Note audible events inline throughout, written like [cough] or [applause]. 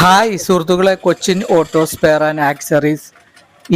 Hi സുഹൃത്തുക്കളെ Cochin auto spare and accessories.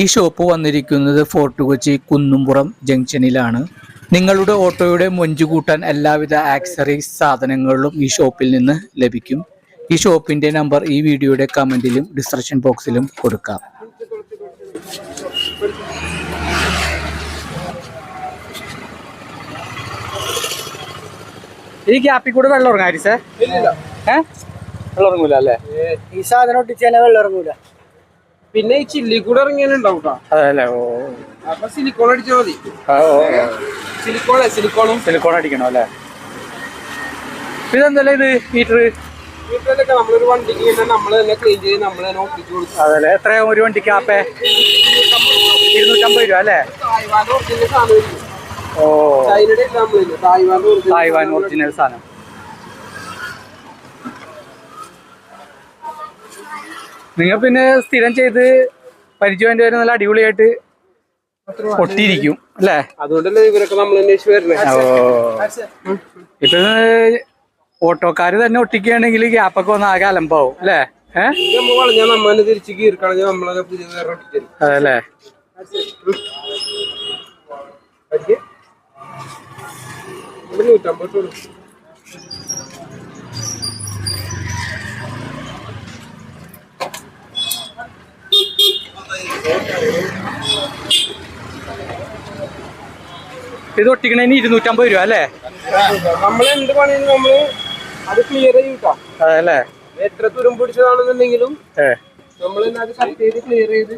ഈ shop വന്നിരിക്കുന്നത് ഫോർട്ട് കൊച്ചി കുന്നുംപുറം ജംഗ്ഷനിലാണ്. നിങ്ങളുടെ ഓട്ടോയുടെ മൊഞ്ചു കൂട്ടാൻ എല്ലാവിധ ആക്സറീസ് സാധനങ്ങളും ഈ ഷോപ്പിൽ നിന്ന് ലഭിക്കും. ഈ ഷോപ്പിന്റെ നമ്പർ ഈ വീഡിയോയുടെ കമന്റിലും ഡിസ്ക്രിപ്ഷൻ ബോക്സിലും കൊടുക്കാം. ഈ ഗ്യാപ്പിൽ കൂടെ വെള്ളം ഉറങ്ങാരി സാർ. ഏ? വെള്ളം ഇറങ്ങൂല അല്ലേ ഈ സാധനം ഒട്ടിച്ചാൽ വെള്ളമിറങ്ങൂല. പിന്നെ ഈ ചില്ലി കൂടെ ഇറങ്ങിയാലുണ്ടാവും അതല്ലേ ഓ. അപ്പൊ സിലിക്കോൺ അടിച്ചാൽ മതി. ആ, ഓ. സിലിക്കോണേ സിലിക്കോണും സിലിക്കോൺ അടിക്കണോ അല്ലേ? ഇതെന്തല്ലേ ഇത് നമ്മളൊരു വണ്ടിക്ക് ഇങ്ങനെ നമ്മൾ തന്നെ ക്ലീൻ ചെയ്ത് നമ്മൾ തന്നെ ഒട്ടിച്ചു കൊടുക്കും. അതല്ലേ എത്രയാ ഒരു വണ്ടിക്ക് ആപ്പേ ഇരുന്നൂറ്റമ്പത് രൂപ അല്ലേ? ഓ. തായ്വാൻ ഒറിജിനൽ സാധനം. നിങ്ങൾ പിന്നെ സ്ഥിരം ചെയ്ത് പരിചയം വരെ നല്ല അടിപൊളിയായിട്ട് പൊട്ടിയിരിക്കും അല്ലേ? അതുകൊണ്ടല്ലേ ഇവരൊക്കെ നമ്മൾ അന്വേഷിച്ച് വരുന്നത് ഓട്ടോക്കാര് തന്നെ ഒട്ടിക്കുകയാണെങ്കിൽ ഗ്യാപ്പൊക്കെ ഒന്ന് ആകെ അലമ്പാവും അല്ലേ? അതല്ലേ? നമ്മൾ വളഞ്ഞാൽ നമ്മൾ തന്നെ തിരിച്ച് കീറിക്കളഞ്ഞാൽ നമ്മളെ പുതിയ വേറെ ഒട്ടിച്ചരും അതല്ലേ നൂറ്റമ്പത് കൊടുക്കും ഇത് ഒട്ടിക്കണേന് ഇരുന്നൂറ്റമ്പത് രൂപ അല്ലേ? നമ്മൾ എന്ത് പണിയും നമ്മൾ അത് ക്ലിയർ ചെയ്യൂട്ടാ. അല്ലേ എത്ര തുരും പിടിച്ചതാണെന്നുണ്ടെങ്കിലും നമ്മൾ അത് കട്ട് ചെയ്ത് ക്ലിയർ ചെയ്ത്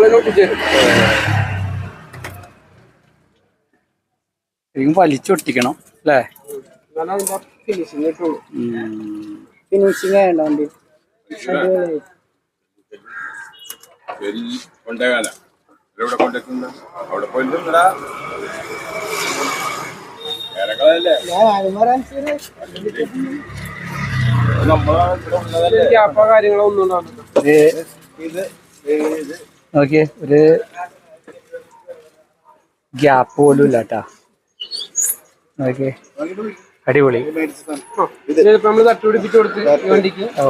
തന്നെ ഒട്ടിച്ചേരും ശരിക്കും വലിച്ചൊട്ടിക്കണം അല്ലേ? ഫിനിഷിംഗ് അതിന്റെ ഫിനിഷിങ് നമ്മളെ ഇവിടെ ഉള്ളതല്ലേ? അവിടെ ഉണ്ടാവില്ല നോക്കിയേ ഒരു ഗ്യാപ്പ് പോലും ഇല്ല കേട്ടാ നോക്കിയേ അടിപൊളി. ഇത് നമ്മൾ തട്ടുപിടിപ്പിച്ചു കൊടുത്ത് വണ്ടിക്ക്. ഓ.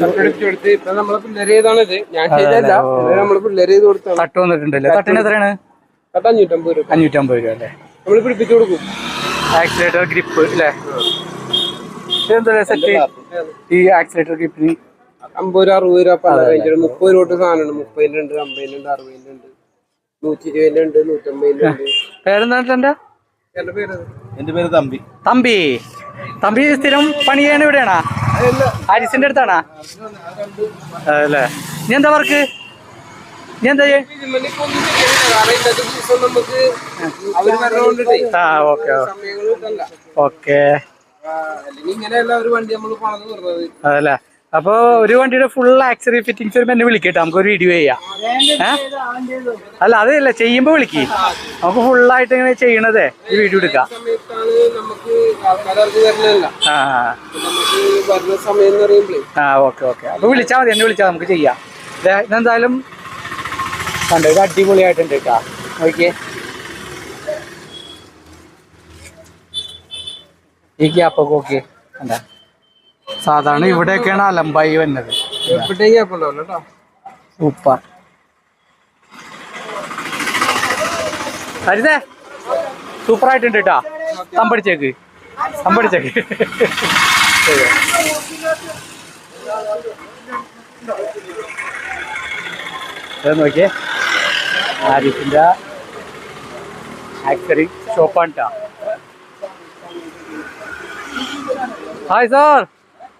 കൊടുത്ത് ഇപ്പൊ നമ്മളെ പിള്ളേര് ചെയ്താണ് ഞാൻ ചെയ്തല്ല ഇത് നമ്മൾ പിള്ളേര് ചെയ്ത് കൊടുത്താണ് തട്ട് വന്നിട്ടുണ്ടല്ലേ? തട്ടിന് എത്രയാണ്? തട്ട് അഞ്ഞൂറ്റമ്പത് രൂപ. അഞ്ഞൂറ്റമ്പത് രൂപ അല്ലേ? നമ്മൾ പിടിപ്പിച്ചു കൊടുക്കും. ആക്സിലേറ്റർ ഗ്രിപ്പ് അല്ലേ? ഇതെന്താ സെറ്റ് ഈ ആക്സിലേറ്റർ ഗ്രിപ്പിന് അമ്പത് രൂപ അറുപത് രൂപ പല റേഞ്ചിൽ മുപ്പത് രൂപ സാധനമുണ്ട്. മുപ്പതിന്റെ ഉണ്ട് അമ്പതിന്റെ ഉണ്ട് അറുപതിന്റെ ഉണ്ട്. നൂറ്റി ഇരുപതിന്റെ ഉണ്ട് നൂറ്റമ്പതിന്റെ ഉണ്ട്. പേരെന്താ എന്റെ പേര്? എന്റെ പേര് തമ്പി. തമ്പി. തമ്പി സ്ഥിരം പണി ചെയ്യാൻ ഇവിടെയാണാ ഹാരിസിന്റെ അടുത്താണാ? അല്ലേ. നീ എന്താ വർക്ക് നീ എന്താ ആ ഓക്കെ ഓക്കെ. അതല്ലേ. അപ്പൊ ഒരു വണ്ടിയുടെ ഫുൾ ആക്സറി ഫിറ്റിംഗ്സ് വരുമ്പോ എന്നെ വിളിക്കട്ടെ നമുക്ക് ഒരു വീഡിയോ ചെയ്യാം? അല്ല അതല്ല ചെയ്യുമ്പോ വിളിക്ക്. നമുക്ക് ഫുൾ ആയിട്ട് ഇങ്ങനെ ചെയ്യണതേ ഈ വീഡിയോ എടുക്കാം. ആ ഓക്കെ ഓക്കെ. അപ്പൊ വിളിച്ചാൽ മതി എന്നെ വിളിച്ചാൽ നമുക്ക് ചെയ്യാം. ഇതെന്തായാലും കണ്ടോ ഇത് അടിപൊളിയായിട്ടുണ്ട് കേട്ടാ. നോക്കിയേ. ഈ ഗ്യാപ്പൊക്കെ ഓക്കെ എന്താ സാധാരണ ഇവിടെയൊക്കെയാണ് അലമ്പായി വന്നത്. സൂപ്പർ. ഹരിതേ സൂപ്പർ ആയിട്ടുണ്ട് കേട്ടാ. തമ്പടിച്ചേക്ക്. തമ്പടിച്ചേക്ക്. നോക്കിയേ. ആരിഫിന്റെ ആക്സറി ഷോപ്പാണ് കേട്ടാ. Hi sir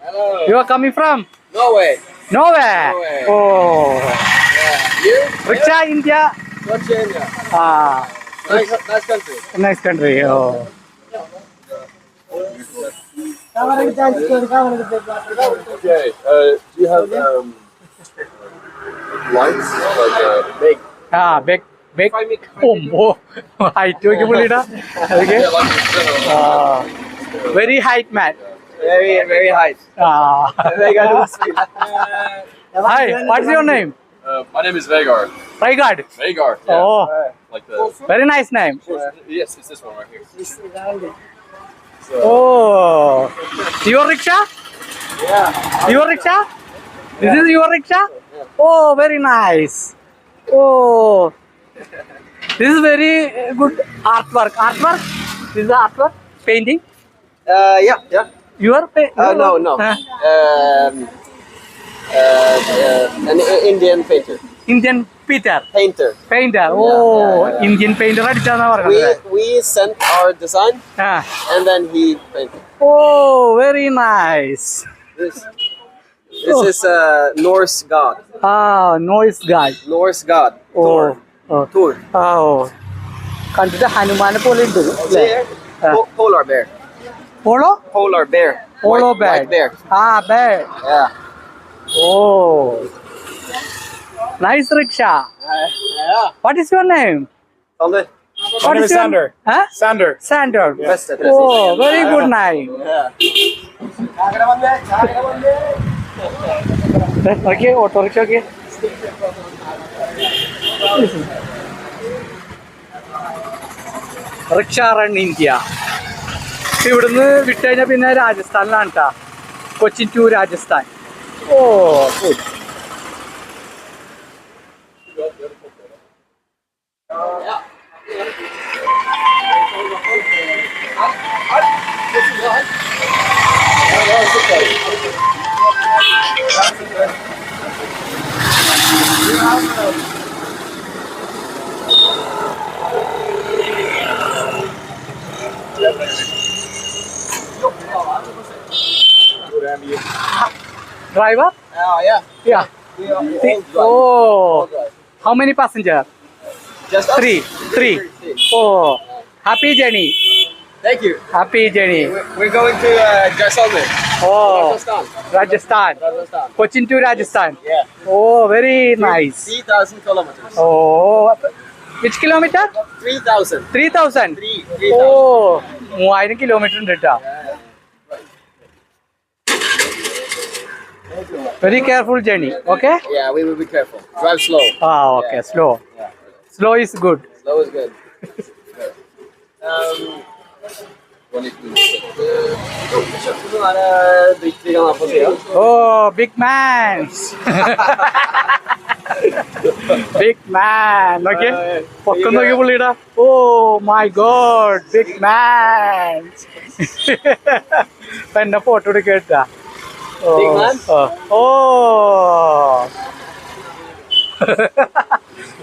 Hello. You are coming from? Norway. Norway. Norway. Oh. Yeah. You? Richa, yeah. India. Richa, India. Ah. Nice, nice country. Nice country. Oh. Okay. Uh, do you have um, lights like uh, big? Ah, big. Big. Oh. Oh, height. You can believe that? Okay. Uh, very height, man. Very, very high. Ah. [laughs] Hi, what's your name? uh, my name is Vagar. Raigad. Vagar. Yeah. Oh, Like the. very nice name. Yes, it's this one right here. Oh, your rickshaw? Yeah. Your rickshaw? This is your rickshaw? Oh, very nice. Oh, this is very uh, good artwork. Artwork? This is artwork? Painting? Uh, yeah, yeah. Your pa- Uh, no, no. Huh? Um, uh, uh, an I- Indian painter. Indian Peter. Painter. Painter. Oh, Indian painter അടിച്ചാന്നാ We പറഞ്ഞത് we sent our design ആ and then he painted. Oh, very nice. This this is uh, Norse god. Ah, noise guy. Norse god. Oh, Thor. oh, Thor. oh. കണ്ടിട്ട് ഹനുമാനെ പോലെ ഉണ്ട് See here? Po- polar bear. Polo white, bear. White- bear. Ah, bear. Yeah. Oh. Nice rickshaw. Uh, yeah. What is your name? Sander. What My name is Sander. Huh? Sander. Sander. Best at Oh, very good name. Yeah. നോക്കിയേ autorickshaw okay. Rickshaw run India ഇവിടുന്ന് വിട്ട് കഴിഞ്ഞാൽ പിന്നെ രാജസ്ഥാനിലാണ് കേട്ടാ Cochin to Rajasthan. Oh good driver Uh, yeah. Yeah. We are all drive. Oh How many passenger Just us? three. Three. Oh. Happy journey. Thank you. Happy journey. We're, we're going to uh, Jaisalmer. Oh. Rajasthan. Rajasthan. Rajasthan. Cochin to Rajasthan Yeah. Oh, very nice. 3,000 kilometers. Oh. Which kilometer 3,000. Three thousand Three, oh 3,000. മൂവായിരം kilometre ഉണ്ട് കേട്ടോ Very careful journey okay Yeah, we will be careful. Drive slow. ആ okay slow slow is good Slow is good. um, oh big man [laughs] big man നോക്കിയേ പൊക്കം നോക്കി പുള്ളിയുടെ oh my god big man എന്നെ photo എടുക്കേട്ടാ Oh. Big man? Uh. Oh. Oh.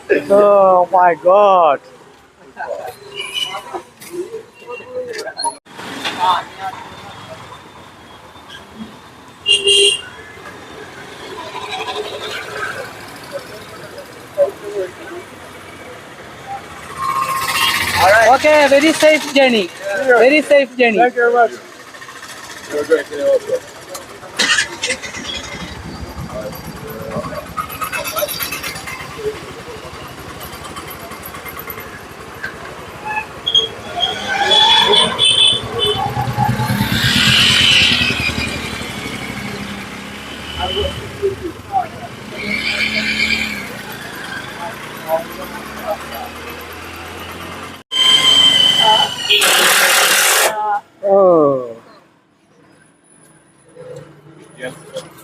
[laughs] oh my god. Right. Okay, very safe Jenny. Very safe Jenny. Thank you very much.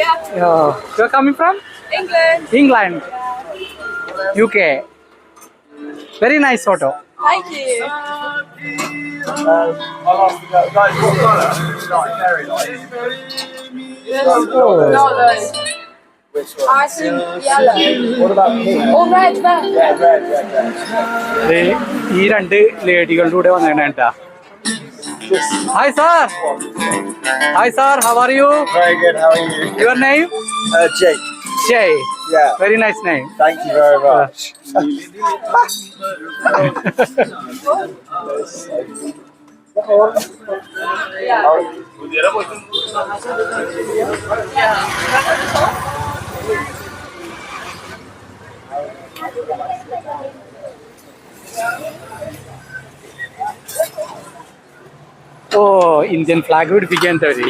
yeah. Yo you are coming from England. England, UK. Very nice photo. Thank you. Not those. I think yellow. What about pink? Or red, red. Red, red, red, red. ദേ, ഈ രണ്ട് ലേഡികളുടെ കൂടെ വന്നേണ്ട കേട്ടാ hi sir Hi, sir. How are you? Very good. How are you? Your name? Uh, Jay. Jay. Yeah. Very nice name. Thank you very much. [laughs] Oh Indian flag പിടിപ്പിക്കാൻ അവര്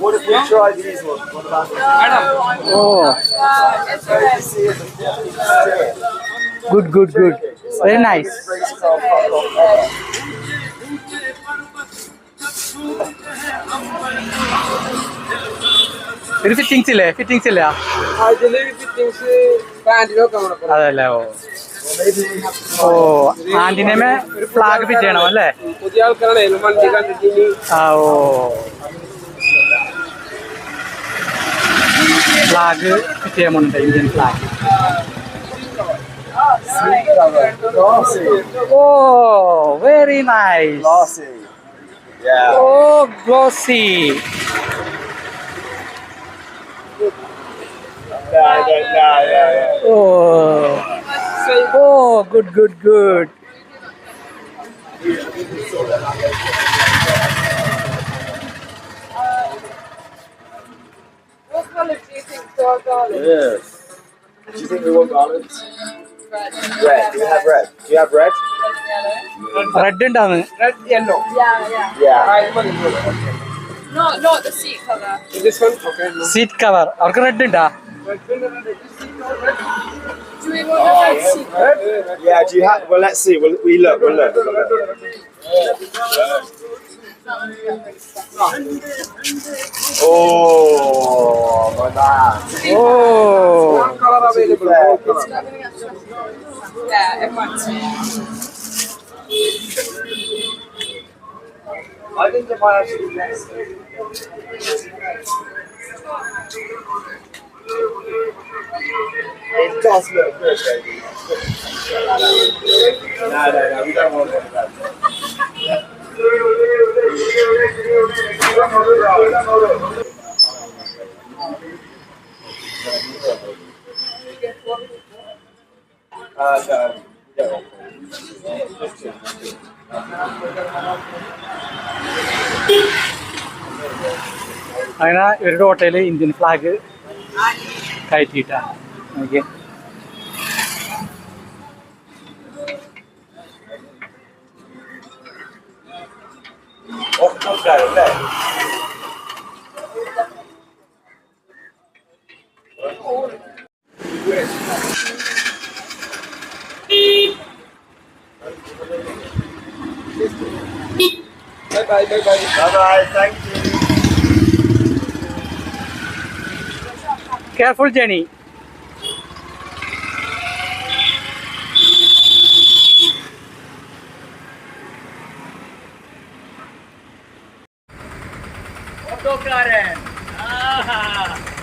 What if we try these ones? What about oh good good good very nice ഒരു fittings ഇല്ലേ? Fittings ഇല്ല? അതല്ലേ ഓ. ഓ ആന്റിനമേ flag fit ചെയ്യണം അല്ലേ? ആ oh. Flag fit ചെയ്യാൻ Indian flag oh very nice. Yeah. Oh, glossy. Yeah, yeah, yeah, oh. oh, good, good, good. What color do you think for garlic? Yes. Do you think we want garlic? Red. Red. Do you have red? Do you have red? Red ഉണ്ടാന്ന് red yellow Yeah, yeah. Yeah. Not not the seat colour. This one okay seat cover അവർക്ക് red ഉണ്ടാ Do we want a red seat cover? Yeah. Do you have? Well, let's see. We'll, we look. We'll look. Oh, my man. Oh colour available Yeah, everyone's I think it Ayrıca bayağı şey Eski aslı yok. Ya ya ya bir daha mı oldu? Ya ya ya അങ്ങനെ ഇവരുടെ ഹോട്ടലിൽ Indian flag കയറ്റിയിട്ടാണ് okay Bye bye, bye bye. Bye bye, thank you. careful Jenny Autocaren ah.